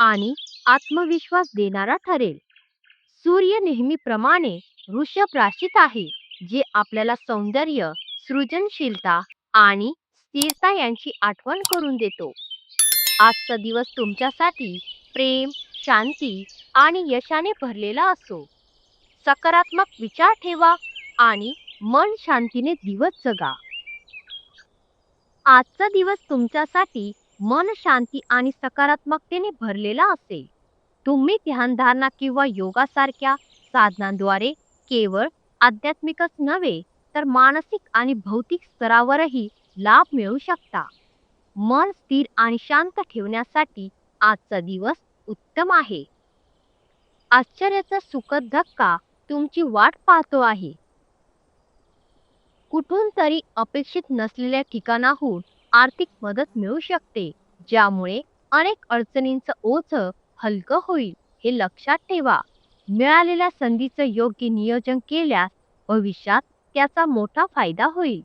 आणि आत्मविश्वास देणारा ठरेल. सूर्य नेहमीप्रमाणे वृषभ राशीत आहे जे आपल्याला सौंदर्य सृजनशीलता आणि स्थिरता यांची आठवण करून देतो. आजचा दिवस तुमच्यासाठी प्रेम शांती आणि यशाने भरलेला असो. सकारात्मक विचार ठेवा आणि मन शांतीने दिवस जगा. आजचा दिवस तुमच्यासाठी मन शांती आणि सकारात्मकतेने भरलेला असेल. तुम्ही ध्यानधारणा किंवा योगासारख्या साधनांद्वारे केवळ आध्यात्मिकच नव्हे तर मानसिक आणि भौतिक स्तरावरही लाभ मिळू शकता. मन स्थिर आणि शांत ठेवण्यासाठी आजचा दिवस उत्तम आहे. आश्चर्याचा सुखद धक्का तुमची वाट पाहतो आहे. कुठून तरी अपेक्षित नसलेल्या ठिकाणाहून आर्थिक मदत मिळू शकते ज्यामुळे अनेक अडचणींचं ओझं हलकं होईल हे लक्षात ठेवा. मिळालेल्या संधीचं योग्य नियोजन केल्यास भविष्यात त्याचा मोठा फायदा होईल.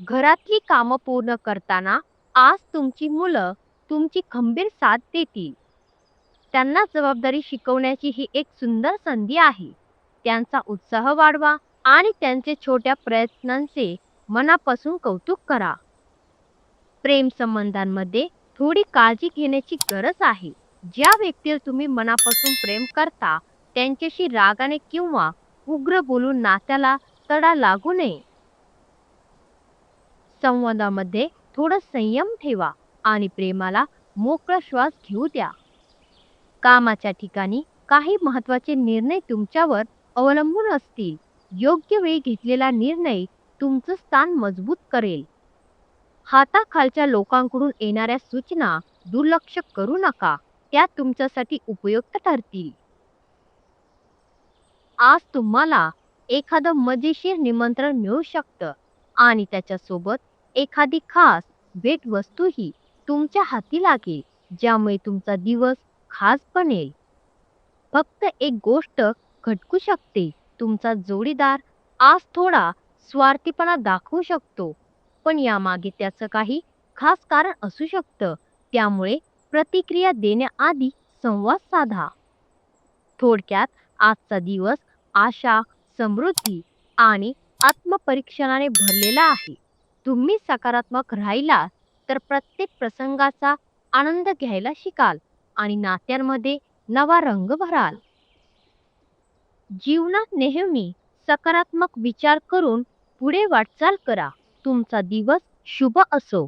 घरातली कामं पूर्ण करताना आज तुमची मुलं तुमची खंबीर साथ देतील. त्यांना जबाबदारी शिकवण्याची ही एक सुंदर संधी आहे. त्यांचा उत्साह वाढवा आणि त्यांचे छोट्या प्रयत्नांचे मनापासून कौतुक करा. प्रेम संबंधांमध्ये थोडी काळजी घेण्याची गरज आहे. ज्या व्यक्तीला तुम्ही मनापासून प्रेम करता त्यांच्याशी रागाने किंवा उग्र बोलून नात्याला तडा लागू नये. संवादामध्ये थोडं संयम ठेवा आणि प्रेमाला मोकळा श्वास घेऊ द्या. कामाच्या ठिकाणी काही महत्त्वाचे निर्णय तुमच्यावर अवलंबून असतील. योग्य वेळी घेतलेला निर्णय तुमचं स्थान मजबूत करेल. हाताखालच्या लोकांकडून येणाऱ्या सूचना दुर्लक्ष करू नका. त्या तुमच्यासाठी उपयुक्त ठरतील. आज तुम्हाला एखादं मजेशीर निमंत्रण मिळू शकतं आणि त्याच्यासोबत एखादी खास भेटवस्तूही तुमच्या हाती लागेल ज्यामुळे तुमचा दिवस खास बनेल. फक्त एक गोष्ट खटकू शकते तुमचा जोडीदार आज थोडा स्वार्थीपणा दाखवू शकतो. पण यामागे त्याचं काही खास कारण असू शकतं. त्यामुळे प्रतिक्रिया देण्याआधी संवाद साधा. थोडक्यात आजचा दिवस आशा समृद्धी आणि आत्मपरीक्षणाने भरलेला आहे. तुम्ही सकारात्मक राहिला तर प्रत्येक प्रसंगाचा आनंद घ्यायला शिकाल आणि नात्यांमध्ये नवा रंग भराल. जीवनात नेहमी सकारात्मक विचार करून पुढे वाटचाल करा. तुमचा दिवस शुभ असो.